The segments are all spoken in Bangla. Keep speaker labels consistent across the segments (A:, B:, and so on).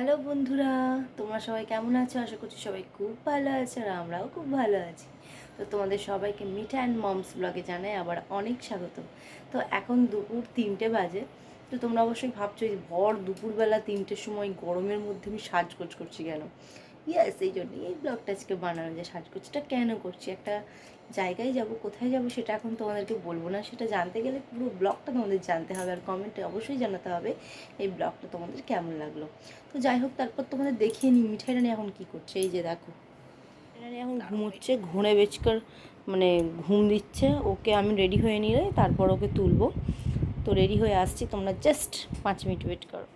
A: হ্যালো বন্ধুরা, তোমরা সবাই কেমন আছো? আশা করছি সবাই খুব ভালো আছে আর আমরাও খুব ভালো আছি। তো তোমাদের সবাইকে মিঠা অ্যান্ড মমস ব্লগে জানাই আবার অনেক স্বাগত। তো এখন দুপুর তিনটে বাজে, তো তোমরা অবশ্যই ভাবছ যে ভর দুপুরবেলা তিনটের সময় গরমের মধ্যে আমি সাজগোজ করছি কেন? ইয়াস এই জন্যই এই ব্লগটা আজকে বানানো যে সাজগোজটা কেন করছি? একটা জায়গায় যাব, কোথায় যাব সেটা এখন তোমাদেরকে বলব না। সেটা জানতে গেলে পুরো ব্লগটা তোমাদের জানতে হবে আর কমেন্টে অবশ্যই জানাতে হবে এই ব্লগটা তোমাদের কেমন লাগল। তো যাই হোক, তারপর তোমাদের দেখিয়ে নিই, মিঠাই রানী এখন কী করছে, এই যে দেখো। রানী এখন ঘুমোচ্ছে ঘুরে বেচকার মানে ঘুম দিচ্ছে, ওকে আমি রেডি হয়ে নিলে তারপর ওকে তুলবো। তো রেডি হয়ে আসছি, তোমরা জাস্ট পাঁচ মিনিট ওয়েট করো।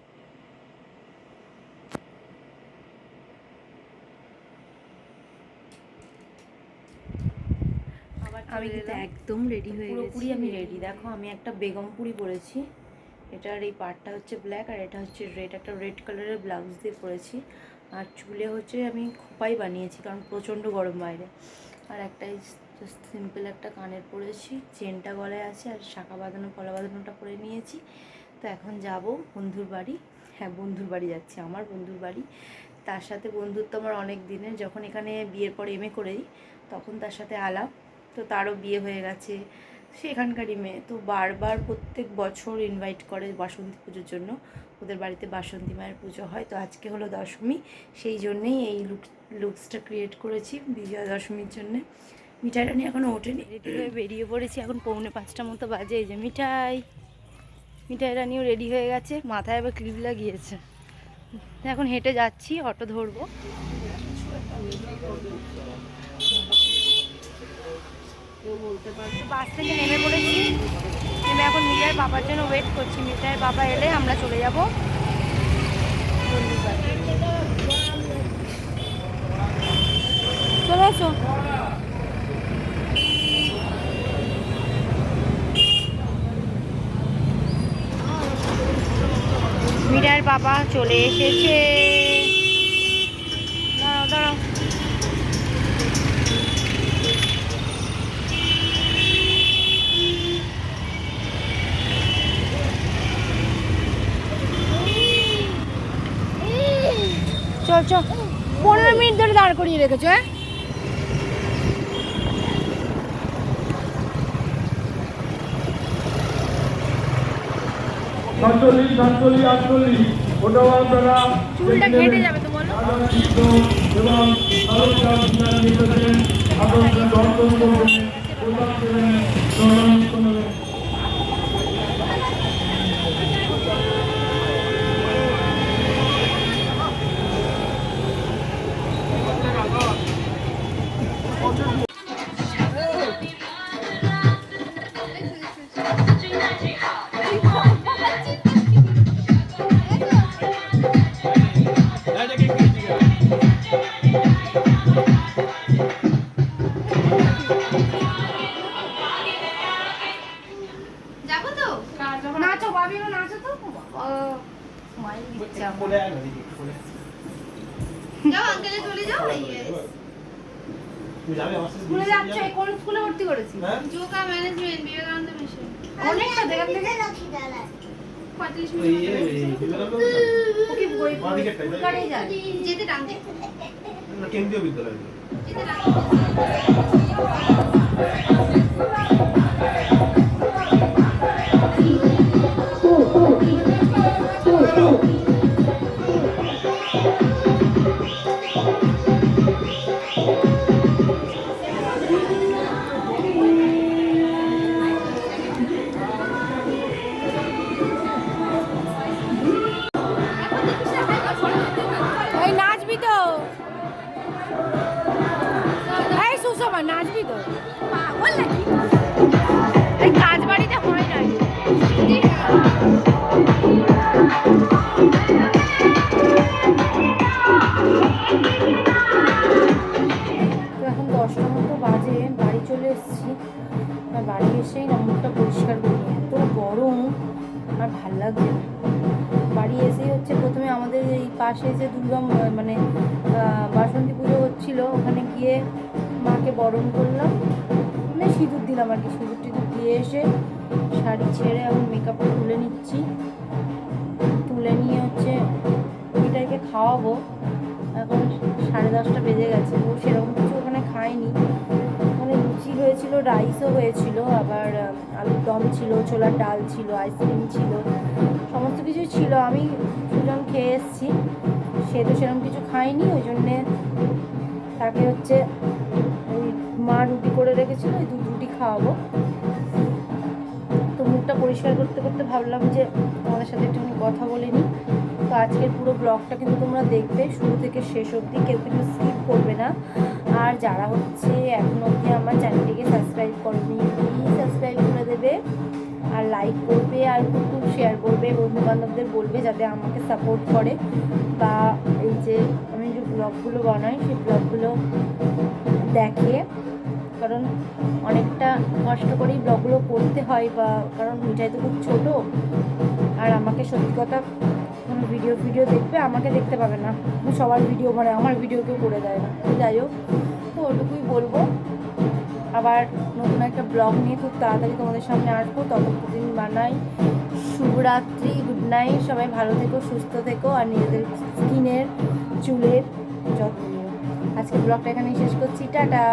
A: আমি কিন্তু একদম রেডি হয়ে পুরোপুরি আমি রেডি দেখো আমি একটা বেগমপুরি পরেছি। এটার এই পার্টটা হচ্ছে ব্ল্যাক আর এটা হচ্ছে রেড একটা রেড কালারের ব্লাউজ দিয়ে পরেছি। আর চুলে হচ্ছে আমি খোপাই বানিয়েছি কারণ প্রচণ্ড গরম বাইরে। আর একটা জাস্ট সিম্পল একটা কানের পরেছি। চেনটা গলায় আছে আর শাখা বাঁধানো কলা বাঁধানোটা পরে নিয়েছি। তো এখন যাব বন্ধুর বাড়ি। হ্যাঁ বন্ধুর বাড়ি যাচ্ছি আমার বন্ধুর বাড়ি। তার সাথে বন্ধুত্ব আমার অনেক দিনের। যখন এখানে বিয়ের পর এম এ করেই তখন তার সাথে আলাপ। তো তারও বিয়ে হয়ে গেছে। সেখানকারই মেয়ে। তো বারবার প্রত্যেক বছর ইনভাইট করে বাসন্তী পুজোর জন্য। ওদের বাড়িতে বাসন্তী মায়ের পুজো হয়। তো আজকে হলো দশমী। সেই জন্যেই এই লুক লুকসটা ক্রিয়েট করেছি বিজয়া দশমীর জন্যে। মিঠাই রানি এখনও ওঠেনি। রেডি হয়ে বেরিয়ে পড়েছি। এখন পৌনে পাঁচটা মতো বাজে এই যে মিঠাই। মিঠাই রানিও রেডি হয়ে গেছে। মাথায় আবার ক্লিপ লাগিয়েছে। এখন হেঁটে যাচ্ছি, অটো ধরবো। বাস থেকে নেমে পড়েছি। নেমে এখন মিঠাইয়ের বাবার জন্য ওয়েট করছি। মিঠাইয়ের বাবা এলে আমরা চলে যাব। চলে আসো মিঠাইয়ের বাবা চলে এসেছে। চল চল পনেরো মিনিট ধরে দাঁড় করিয়ে রেখেছো হ্যাঁ?
B: সাতচল্লিশ সাতচল্লিশ আটচল্লিশ ওটাও আপনারা
A: চুলটা কেটে যাবে তো বলো।
B: এবং
C: নাচো নাচো তো?
A: স্মাইল দিচ্ছে আমার।
C: যাও আঙ্কেলে চলে যাও?
A: স্কুলে যাচ্ছ কোন স্কুলে ভর্তি করেছি
C: যোগা ম্যানেজমেন্ট বিবেকানন্দ মিশন
A: অনেকটা থেকে।
C: মিনিট যেতে টানতে
D: কেন্দ্রীয় বিদ্যালয়।
C: যেতে টানতে
A: পাশে যে দুর্গা মানে বাসন্তী পুজো হচ্ছিল ওখানে গিয়ে মাকে বরণ করলাম। মানে সিঁদুর দিলাম আর কি। সিঁদুর টিঁদুর দিয়ে এসে শাড়ি ছেড়ে এখন মেকআপটা তুলে নিচ্ছি। তুলে নিয়ে হচ্ছে মিঠাইকে খাওয়াবো। এখন সাড়ে দশটা বেজে গেছে, ও সেরকম কিছু ওখানে খায়নি। ওখানে লুচি হয়েছিল রাইসও হয়েছিল, আবার আলুর দম ছিল, ছোলার ডাল ছিল আইসক্রিম ছিল, সমস্ত কিছুই ছিল। আমি সুজন খেয়ে এসেছি, সে তো সেরকম কিছু খায়নি, ওই জন্যে তাকে হচ্ছে মা রুটি করে রেখেছিল ওই দুধ রুটি খাওয়াবো। তো মুখটা পরিষ্কার করতে করতে ভাবলাম যে তোমাদের সাথে একটুখানি কথা বলে নিই। তো আজকের পুরো ব্লগটা কিন্তু তোমরা দেখবে, শুরু থেকে শেষ অবধি, কেউ কিন্তু স্কিপ করবে না। আর যারা হচ্ছে এখন অবধি আমার চ্যানেলটিকে সাবস্ক্রাইব করবে প্লিজ সাবস্ক্রাইব করে দেবে। আর লাইক করবে, আর খুব শেয়ার করবে বন্ধু বান্ধবদের বলবে যাতে আমাকে সাপোর্ট করে। বা এই যে আমি যে ব্লগগুলো বানাই, সেই ব্লগগুলো দেখে কারণ অনেকটা কষ্ট করেই ব্লগগুলো করতে হয় বা কারণ মিঠাই তো খুব ছোটো। আর আমাকে সত্যি কথা কোনো ভিডিও ভিডিও দেখবে, আমাকে দেখতে পাবে না। সবার ভিডিও মানে আমার ভিডিও কেউ করে দেয় না। যাই হোক, তো ওটুকুই বলব। আবার নতুন একটা ব্লগ নিয়ে খুব তাড়াতাড়ি তোমাদের সামনে আসব। ততদিন বানাই। শুভরাত্রি গুড নাইট সবাই ভালো থেকো, সুস্থ থেকো, আর নিজেদের স্কিনের, চুলের যত্ন আজকে ব্লগটা এখানেই শেষ করছি। টাটা!